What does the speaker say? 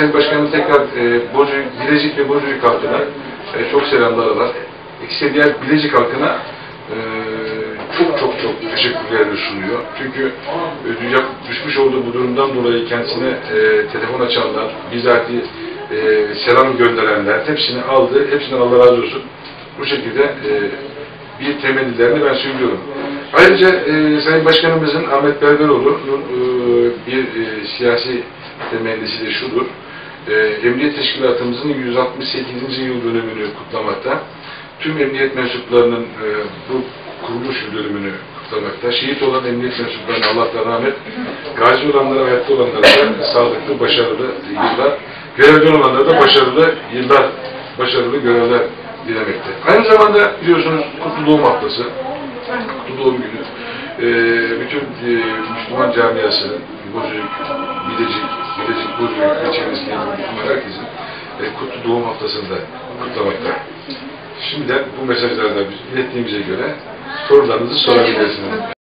Sayın Başkanım tekrar e, Bozüyük, Bilecik ve Bozüyük halkına e, çok selamlar var. İkisi diğer Bilecik halkına e, çok çok çok teşekkürlerini sunuyor. Çünkü e, dünya düşmüş olduğu bu durumdan dolayı kendisine e, telefon açanlar, bizatihi e, selam gönderenler hepsini aldı. Hepsinden Allah razı olsun. Bu şekilde e, bir temennilerini ben söylüyorum. Ayrıca e, Sayın Başkanımızın Ahmet Berberoğlu'nun e, bir e, siyasi temennisi de şudur. E, Emniyet Teşkilatımızın 168. yıl dönümünü kutlamakta. Tüm emniyet mensuplarının e, bu kuruluş yıl dönümünü kutlamakta. Şehit olan emniyet mensuplarına Allah'tan rahmet, gazi olanlara, hayatta olanlara da sağlıklı, başarılı yıllar, görevde olanlara da başarılı yıllar, başarılı görevler dilemekte. Aynı zamanda biliyorsunuz Kutlu Doğum Haftası, Kutlu Doğum Günü. Ee, bütün e, Müslüman camiasının, Bozüyük, Bilecik, Bozüyük ve çevresindeki Müslüman herkesin e, Kutlu Doğum Haftası'nda kutlamakta. Şimdiden bu mesajlardan ilettiğimize göre sorularınızı sorabilirsiniz.